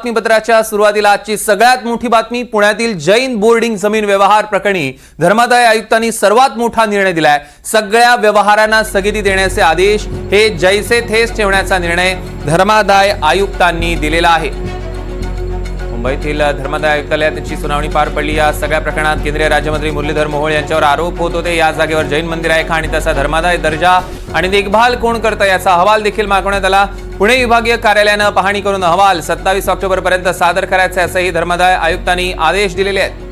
बातमीपत्राच्या सुरुवातीला आजची सगळ्यात मोठी बातमी पुण्यातील जैन बोर्डिंग जमीन व्यवहार प्रकरणी धर्मादाय आयुक्तांनी सर्वात मोठा निर्णय दिलाय. सगळ्या व्यवहारांना स्थगिती देण्याचे आदेश हे जैसे थेस ठेवण्याचा निर्णय धर्मादाय आयुक्तांनी दिलेला आहे. मुंबईतील धर्मादाय आयुक्तालयात सुनावणी पार पडली. या सगळ्या प्रकरणात केंद्रीय राज्यमंत्री मुरलीधर मोहोळ यांच्यावर आरोप होत होते. या जागेवर जैन मंदिर आहे का? आणि त्याचा धर्मादाय दर्जा आणि देखभाल कोण करतं याचा अहवाल देखील मागवण्यात आला. पुणे विभागीय कार्यालयानं पाहणी करून अहवाल सत्तावीस ऑक्टोबर पर्यंत सादर करायचा असंही धर्मादाय आयुक्तांनी आदेश दिलेले आहेत.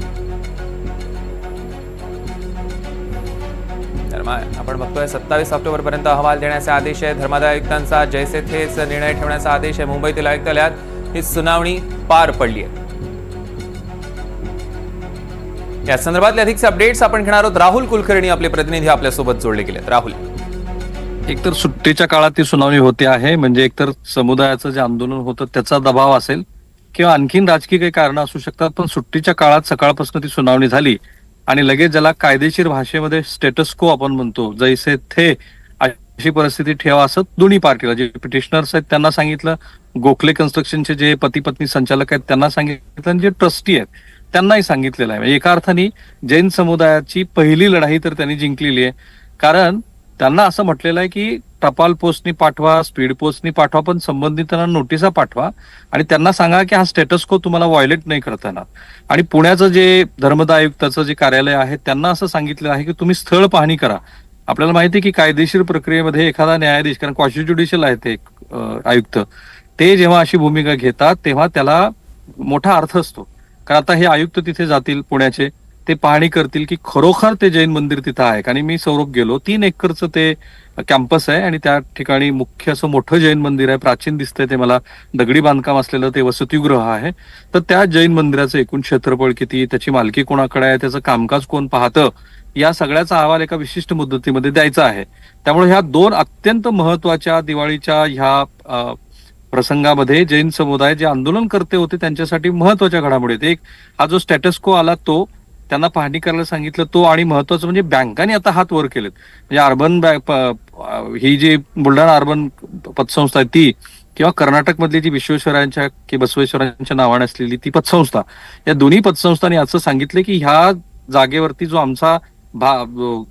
आपण बघतोय सत्तावीस ऑक्टोबर पर्यंत अहवाल देण्याचे आदेश आहे. धर्मादाय आयुक्तांचा जैसे थेच निर्णय ठेवण्याचा आदेश आहे. मुंबईतील आयुक्तालयात ही सुनावणी पार पडली आहे. या संदर्भातले अधिकचे अपडेट्स आपण घेणार आहोत. राहुल कुलकर्णी आपले प्रतिनिधी आपल्यासोबत जोडले गेलेत. राहुल. एकतर सुट्टीच्या काळात ती सुनावणी होते आहे म्हणजे एकतर समुदायाचं जे आंदोलन होतं त्याचा दबाव असेल किंवा आणखीन राजकीय काही कारण असू शकतात पण सुट्टीच्या काळात सकाळपासून ती सुनावणी झाली आणि लगेच ज्याला कायदेशीर भाषेमध्ये स्टेटस को आपण म्हणतो जैसे थे अशी परिस्थिती ठेवा असं दोन्ही पार्टीला जे पिटिशनर्स आहेत त्यांना सांगितलं. गोखले कन्स्ट्रक्शनचे जे पती पत्नी संचालक आहेत त्यांना सांगितलं आणि जे ट्रस्टी आहेत त्यांनाही सांगितलेलं आहे. म्हणजे एका अर्थाने जैन समुदायाची पहिली लढाई तर त्यांनी जिंकलेली आहे. कारण त्यांना असं म्हटलेलं आहे की टपाल पोस्टनी पाठवा स्पीड पोस्टनी पाठवा पण संबंधितांना नोटिसा पाठवा आणि त्यांना सांगा की हा स्टेटस को तुम्हाला व्हायलेट नाही करता येणार. आणि पुण्याचं जे धर्मदा आयुक्ताचं जे कार्यालय आहे त्यांना असं सांगितलं आहे की तुम्ही स्थळ पाहणी करा. आपल्याला माहिती आहे की कायदेशीर प्रक्रियेमध्ये एखादा न्यायाधीश कारण क्वाशी आहे ते आयुक्त ते जेव्हा अशी भूमिका घेतात तेव्हा त्याला मोठा अर्थ असतो. कारण आता हे आयुक्त तिथे जातील पुण्याचे ते पाहणी करतील की खरोखर ते जैन मंदिर तिथं आहे. आणि मी सौरभ गेलो तीन एकरचं ते कॅम्पस आहे आणि त्या ठिकाणी मुख्य असं मोठं जैन मंदिर आहे. प्राचीन दिसतंय ते मला. दगडी बांधकाम असलेलं ते वसतिगृह आहे. तर त्या जैन मंदिराचं एकूण क्षेत्रफळ किती? त्याची मालकी कोणाकडे आहे? त्याचं कामकाज कोण पाहतं? या सगळ्याचा अहवाल एका विशिष्ट मुदतीमध्ये द्यायचा आहे. त्यामुळे ह्या दोन अत्यंत महत्त्वाच्या दिवाळीच्या ह्या प्रसंगामध्ये जैन समुदाय जे आंदोलन करते होते त्यांच्यासाठी महत्त्वाच्या घडामोडी एक हा जो स्टॅटस को आला तो त्यांना पाहणी करायला सांगितलं तो आणि महत्वाचं म्हणजे बँकांनी आता हात वर केलेत. म्हणजे अर्बन प- ही जी बुलढाणा अर्बन पतसंस्था आहे ती किंवा कर्नाटक मधली जी विश्वेश्वरांच्या की बसवेश्वरांच्या नावाने असलेली ती पतसंस्था या दोन्ही पतसंस्थांनी असं सांगितलं की ह्या जागेवरती जो आमचा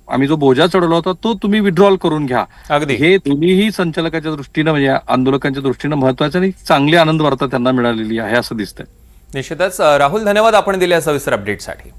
आम्ही जो बोजा चढवला होता तो तुम्ही विड्रॉल करून घ्या. अगदी. हे दोन्हीही संचालकाच्या दृष्टीनं म्हणजे आंदोलकांच्या दृष्टीनं महत्वाचं आणि चांगली आनंद वार्ता त्यांना मिळालेली आहे असं दिसतंय. निश्चितच राहुल धन्यवाद आपण दिलेल्या सविस्तर अपडेटसाठी